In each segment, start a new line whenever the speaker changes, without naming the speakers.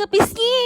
kapiski!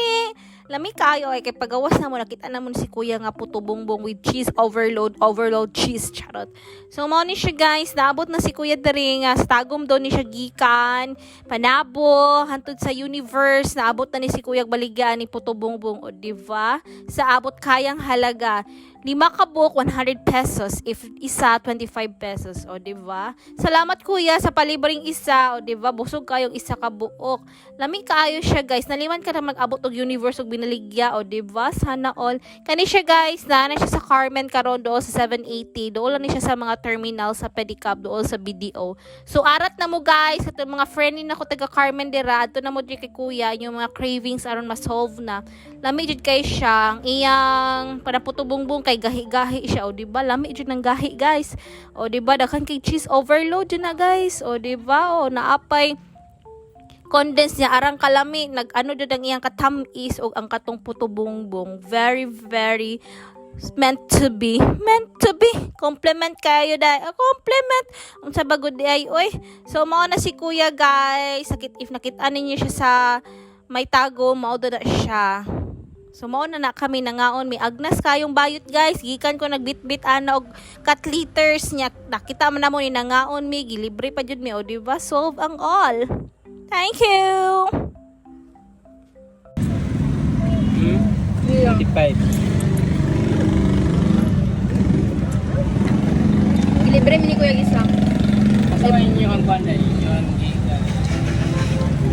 Lami kayo ay kay pagawas na mo nakita na mo si kuya nga puto bongbong with cheese overload overload cheese charot. So mo ni siya guys, naabot na si kuya diri nga sa tagom daw ni siya gikan, panabo hantod sa universe, naabot na ni si kuya baligyan ni puto bongbong o diva sa abot kayang halaga. Lima ka book, 100 pesos. If isa, 25 pesos. O, di ba? Salamat, kuya, sa palibring isa. O, di ba? Busog kayong isa ka buok. Lamig kaayo siya, guys. Naliman ka na mag-abot og universe og binaligya. O, di ba? Sana all. Kani siya, guys. Na siya sa Carmen karon doon sa 780. Doon lang ni siya sa mga terminal sa pedicab doon sa BDO. So, arat na mo, guys. Ito mga friend ni nako taga Carmen dira. Ito na mo di kay kuya. Yung mga cravings aron ma-solve na. Lami jud kay siya. Ang iyang panaputubong-bong kay gahi-gahi siya. O, di ba? Lami jud ng gahi, guys. O, di ba? Dakan kay cheese overload yun na, guys. O, di ba? O, naapay condense niya arang kalami nag ano jud ang iyang katamis og ang katong putubongbong very very meant to be meant to be compliment kayo dai a compliment unsa bagod di ay oy so mao na si kuya guys sakit if nakita ninyo siya sa may tago mao na siya So mao na na kami nangaon may agnas kayong bayot guys gikan ko nagbitbit ana og cat liters niya nakita man namo ni nangaon mi gilibre pa jud mi o di ba solve ang all Thank you.
Hmm? 25.
Libre mini kuya isa.
Kasama inyo ang kwan na yung giga.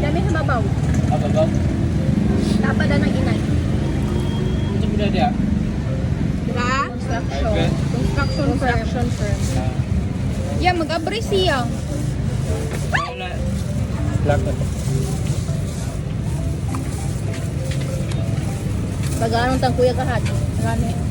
Dami sa babaw.
Ababaw.
Dapat Construction. Construction firm. Construction firm.
Ah,
Yeah, mag-abri siya.
wala. Black na to.
Pag anong tang kuya kahat. Marami.